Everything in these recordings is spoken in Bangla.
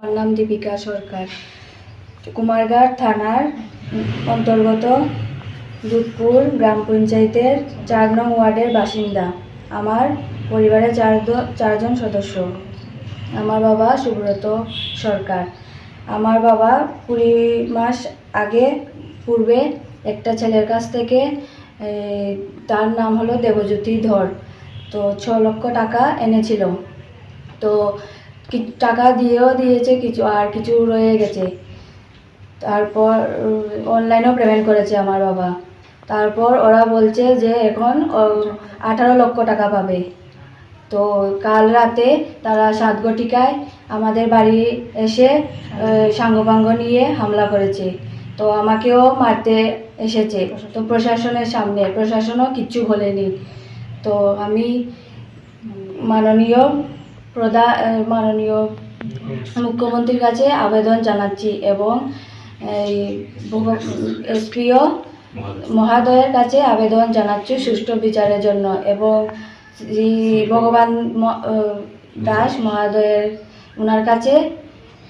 আমার নাম দীপিকা সরকার। কুমারঘাট থানার অন্তর্গত দুধপুর গ্রাম পঞ্চায়েতের চার নং ওয়ার্ডের বাসিন্দা। আমার পরিবারে চার চারজন সদস্য। আমার বাবা সুব্রত সরকার। আমার বাবা কুড়ি মাস আগে, পূর্বে একটা ছেলের কাছ থেকে তার নাম হলো দেবজ্যোতি ধর। তো ছ লক্ষ টাকা এনেছিল। তো টাকা দিয়েও দিয়েছে, কিছু আর কিছু রয়ে গেছে। তারপর অনলাইনেও পেমেন্ট করেছে আমার বাবা। তারপর ওরা বলছে যে এখন আঠারো লক্ষ টাকা পাবে। তো কাল রাতে তারা সাতগটিকায় আমাদের বাড়ি এসে সাঙ্গপাঙ্গ নিয়ে হামলা করেছে। তো আমাকেও মারতে এসেছে। তো প্রশাসনের সামনে, প্রশাসনও কিচ্ছু বলেনি। তো আমি মাননীয় প্রধান মাননীয় মুখ্যমন্ত্রীর কাছে আবেদন জানাচ্ছি এবং এসপিও মহাদয়ের কাছে আবেদন জানাচ্ছি সুষ্ঠু বিচারের জন্য এবং শ্রী ভগবান দাস মহাদয়ের ওনার কাছে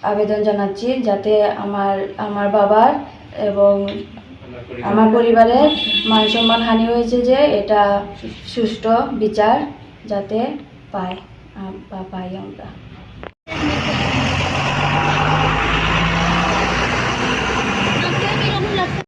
আবেদন জানাচ্ছি যাতে আমার আমার বাবার এবং আমার পরিবারের মান সম্মান হানি হয়েছে যে এটা সুষ্ঠু বিচার যাতে পায়। আম- বা পাই আমরা